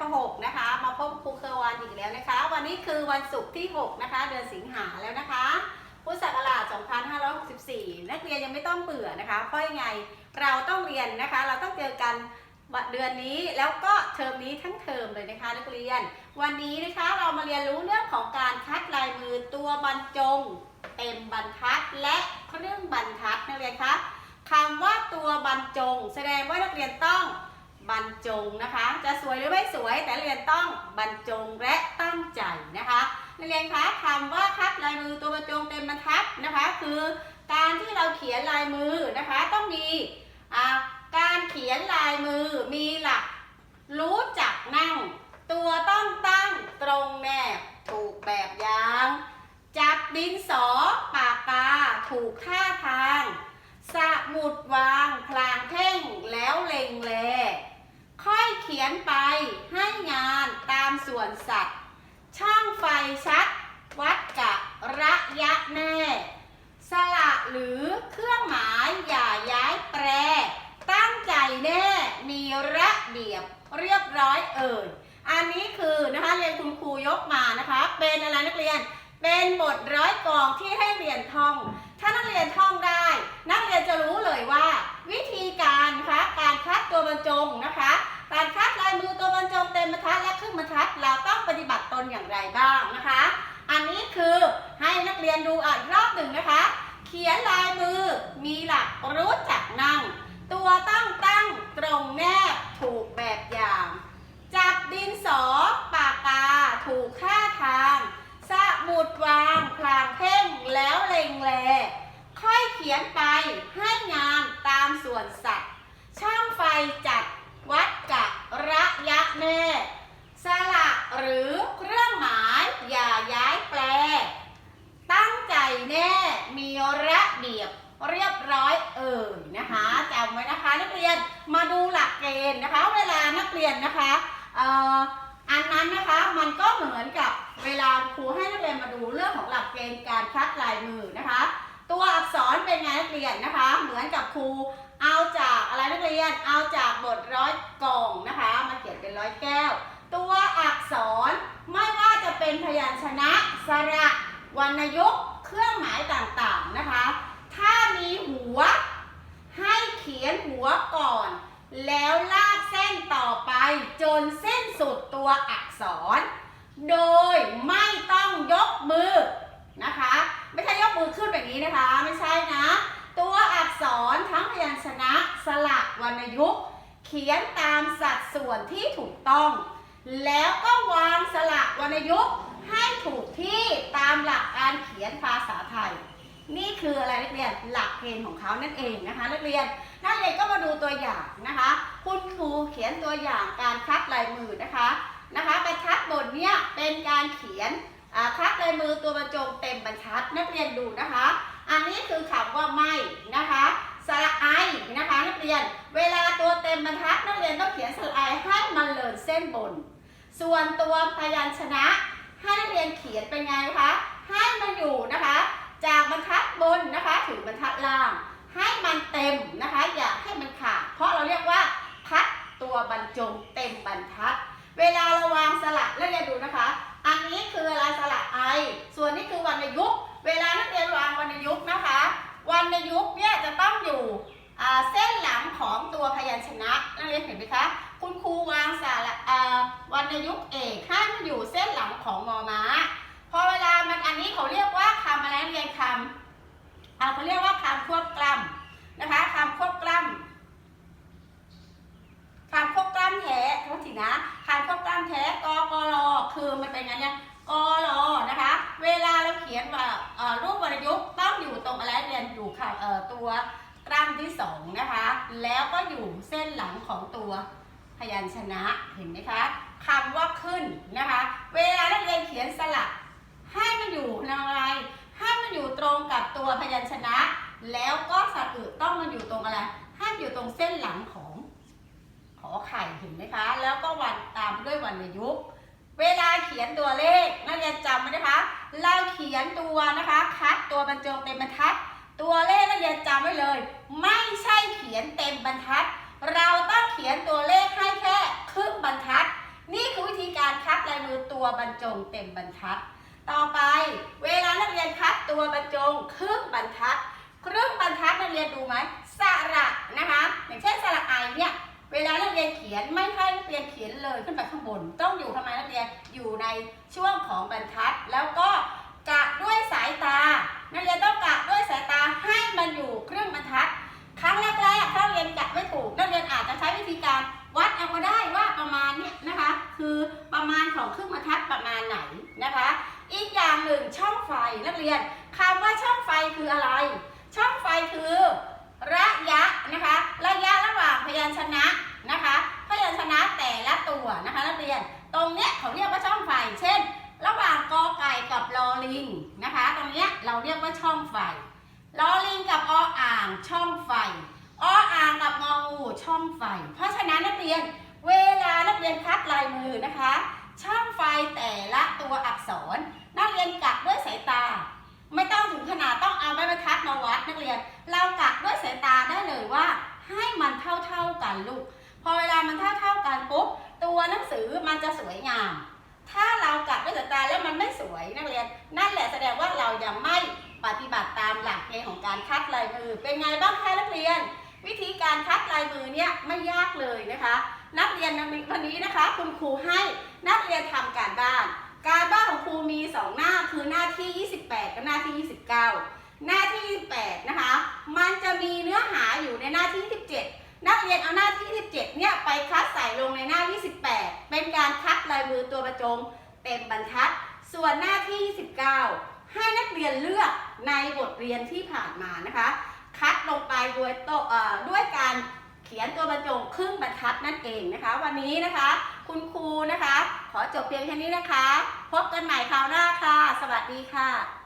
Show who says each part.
Speaker 1: ประ6นะคะ มาพบครูเคอร์วันอีกแล้วนะคะ วันนี้คือวันศุกร์ที่ 6 นะคะ เดือนสิงหาแล้วนะคะพุทธศักราช 2564 นักเรียนยังไม่ต้องเบื่อนะคะ เพราะยังไงเราต้องเรียนนะคะ เราต้องเจอกันวันเดือนนี้แล้วก็เทอมนี้ทั้งเทอมเลยนะคะนักเรียน วันนี้นะคะเรามาเรียนรู้เรื่องของการคัดลายมือตัวบรรจง เต็มบรรทัดและเครื่องบรรทัดนักเรียนคะคำว่าตัวบรรจง แสดงว่านักเรียนต้อง บรรจงนะคะ จะสวยหรือไม่สวยแต่เรียนต้องบรรจงและตั้งใจนะคะนักเรียนคะคำว่าคัดลายมือตัวบรรจงเต็มบรรทัดนะคะ คือการที่เราเขียนลายมือนะคะต้องมีการเขียนลายมือมีหลักรู้จักนั่ง ตัวต้องตั้งตรงแนบถูกแบบอย่าง จับดินสอปากกาถูกท่าทางสะมุดวางพลางเพ่งแล้วเล็งแล เขียนไปให้งานตามส่วนสัตว์ ช่องไฟชัดวัดกะระยะแน่ สละหรือเครื่องหมายอย่าย้ายแปร ตั้งใจแน่มีระเบียบเรียบร้อยเอ่ยอันนี้คือนะคะเรียนคุณครูยกมานะคะ เป็นอะไรนักเรียน เป็นบทร้อยกองที่ให้เรียนท่อง ถ้านักเรียนท่องได้ นักเรียนจะรู้เลยว่า วิธีการนะคะการคัดตัวบรรจงนะคะ การคัดลายมือตัวบรรจงเต็มบรรทัดและครึ่งบรรทัดเราต้องปฏิบัติตนอย่างไรบ้างนะคะ อันนี้คือให้นักเรียนดูอ่านรอบหนึ่งนะคะ เขียนลายมือมีหลักรู้จักนั่ง ตัวตั้งตั้งตรงแนบถูกแบบอย่าง จับดินสอปากกาถูกค่าทางสะมุดวางพลางเพ่งแล้วเล็งแลค่อยเขียนไปให้งานตามส่วนสัตว์ช่างไฟจัดวัดกะระยะแน่ สละหรือเครื่องหมายอย่าย้ายแปล ตั้งใจแน่ มีระเบียบเรียบร้อยเอ่ยนะคะจำไว้นะคะ นักเรียนมาดู หลักเกณฑ์นะคะ เวลานักเรียนนะคะเอ่ออันนั้นนะคะมันก็เหมือนกับเวลาครูให้นักเรียนมาดูเรื่องของหลักเกณฑ์การคัดลายมือนะคะ ตัวอักษรเป็นไงนักเรียนนะคะ เหมือนกับครูเอาจากอะไรนักเรียนเอาจากบทร้อยกล่องนะคะ มาเขียนเป็นร้อยแก้ว ตัวอักษรไม่ว่าจะเป็นพยัญชนะสระวรรณยุกต์เครื่องหมายต่างๆนะคะ ถ้ามีหัวเขียนหัวก่อน แล้วลากเส้นต่อไปจนเส้นสุดตัวอักษร โดยไม่ต้องยกมือนะคะ ไม่ใช่ยกมือขึ้นแบบนี้นะคะ ไม่ใช่นะ ตัวอักษรทั้งพยัญชนะสระวรรณยุกต์เขียนตามสัดส่วนที่ถูกต้อง แล้วก็วางสระวรรณยุกต์ให้ถูกที่ตามหลักการเขียนภาษา นี่คืออะไรนักเรียนหลักเกณฑ์ของเขานั่นเองนะคะนักเรียนนักเรียนก็มาดูตัวอย่างนะคะ คุณครูเขียนตัวอย่างการคัดลายมือนะคะนะคะบรรทัดบทเนี้ยเป็นการเขียนอ่าคัดลายมือตัวบรรจงเต็มบรรทัดนักเรียนดูนะคะ อันนี้คือคำว่าไม่นะคะสระไอนะคะนักเรียนเวลาตัวเต็มบรรทัดนักเรียนต้องเขียนสระไอให้มันเลินเส้นบน ส่วนตัวพยัญชนะให้นักเรียนเขียนเป็นไงคะให้มันอยู่นะคะ จากบรรทัดบนนะคะถึงบรรทัดล่าง ให้มันเต็มนะคะ อย่าให้มันขาดเพราะเราเรียกว่าคัดตัวบรรจงเต็มบรรทัด เวลาเราวางสลักนักเรียนดูนะคะ อันนี้คืออะไรสลักไอ ส่วนนี้คือวรรณยุกเวลานักเรียนวางวรรณยุกนะคะวรรณยุกเนี่ยจะต้องอยู่เส้นหลังของตัวพยัญชนะนักเรียนเห็นไหมคะคุณครูวางสระวรรณยุกเอกให้มันอยู่เส้นหลังของมอม้า พอเวลามันอันนี้เขาเรียกว่า คำอะไรนักเรียนคำอ่าเขาเรียกว่าคำควบกล้ำนะคะคำควบกล้ำคำควบกล้ำแท้โทษทีนะคำควบกล้ำแท้กกรคือมันเป็นไงเนี่ยกรนะคะ เวลาเราเขียนว่ารูปวรรณยุกต์ต้องอยู่ตรงอะไรเรียนอยู่ค่ะตัวกล้ำที่สองนะคะ แล้วก็อยู่เส้นหลังของตัวพยัญชนะเห็นไหมคะคำว่าขึ้นนะคะ เวลานักเรียนเขียนสลักให้มันอยู่ในอะไร ให้มันอยู่ตรงกับตัวพยัญชนะ แล้วก็สระอึต้องมันอยู่ตรงอะไร ห้ามอยู่ตรงเส้นหลังของขอไข่เห็นไหมคะ แล้วก็วันตามด้วยวรรณยุกเวลาเขียนตัวเลขนักเรียนจำไว้นะคะ เราเขียนตัวนะคะคัดตัวบรรจงเต็มบรรทัด ตัวเลขนักเรียนจำไว้เลย ไม่ใช่เขียนเต็มบรรทัด เราต้องเขียนตัวเลขให้แค่ครึ่งบรรทัด นี่คือวิธีการคัดลายมือตัวบรรจงเต็มบรรทัด ต่อไป เวลานักเรียน ตัวบรรจงครึ่งบรรทัด ครึ่งบรรทัดนักเรียนดูไหมสระนะคะอย่างเช่นสระไอเนี่ยเวลานักเรียนเขียนไม่ให้นักเรียนเขียนเลยขึ้นไปข้างบน ต้องอยู่ทำไมนักเรียนอยู่ในช่วงของบรรทัด แล้วก็กะด้วยสายตานักเรียนต้องกะด้วยสายตาให้มันอยู่ครึ่งบรรทัด ครั้งแรกๆถ้าเรียนกะไม่ถูกนักเรียนอาจจะใช้วิธีการวัดเอาก็ได้ว่าประมาณเนี้ยนะคะ คือประมาณของครึ่งบรรทัดประมาณไหนนะคะ อีกอย่างหนึ่งช่องไฟนักเรียนคำว่าช่องไฟคืออะไร ช่องไฟคือ ระยะนะคะ ระยะระหว่างพยัญชนะนะคะ พยัญชนะแต่ละตัวนะคะนักเรียนตรงเนี้ยเขาเรียกว่าช่องไฟ เช่น ระหว่างกอไก่กับลอลิงนะคะ ตรงเนี้ยเราเรียกว่าช่องไฟลอลิงกับออ่างช่องไฟออ่างกับงองูช่องไฟ เพราะฉะนั้นนักเรียนเวลานักเรียนคัดลายมือนะคะ ไฟแต่ละตัวอักษร นักเรียนกะด้วยสายตา ไม่ต้องถึงขนาดต้องเอาไม้บรรทัดมาวัดนักเรียน เรากะด้วยสายตาได้เลยว่า ให้มันเท่าๆกันลูก พอเวลามันเท่าๆกันปุ๊บตัวหนังสือมันจะสวยงาม ถ้าเรากะด้วยสายตาแล้วมันไม่สวยนักเรียน นั่นแหละแสดงว่าเรายังไม่ปฏิบัติตามหลักเกณฑ์ของการคัดลายมือเป็นไงบ้างคะนักเรียน ลายมือเนี่ยไม่ยากเลยนะคะ นักเรียนวันนี้นะคะ คุณครูให้นักเรียนทำการบ้าน การบ้านของครูมี 2 หน้าคือหน้าที่ 28 กับหน้าที่ 29 หน้าที่ 28 นะคะ มันจะมีเนื้อหาอยู่ในหน้าที่17นักเรียนเอาหน้าที่17เนี่ยไปคัดใส่ลงในหน้า 28 เป็นการคัดลายมือตัวประจงเต็มบรรทัด ส่วนหน้าที่29ให้นักเรียนเลือกในบทเรียนที่ผ่านมานะคะ คัดลงไปโดยโตะเอ่อด้วยการ เขียนตัวบรรจงครึ่งบรรทัดนั่นเองนะคะ วันนี้นะคะ คุณครูนะคะ ขอจบเพียงแค่นี้นะคะ พบกันใหม่คราวหน้าค่ะ สวัสดีค่ะ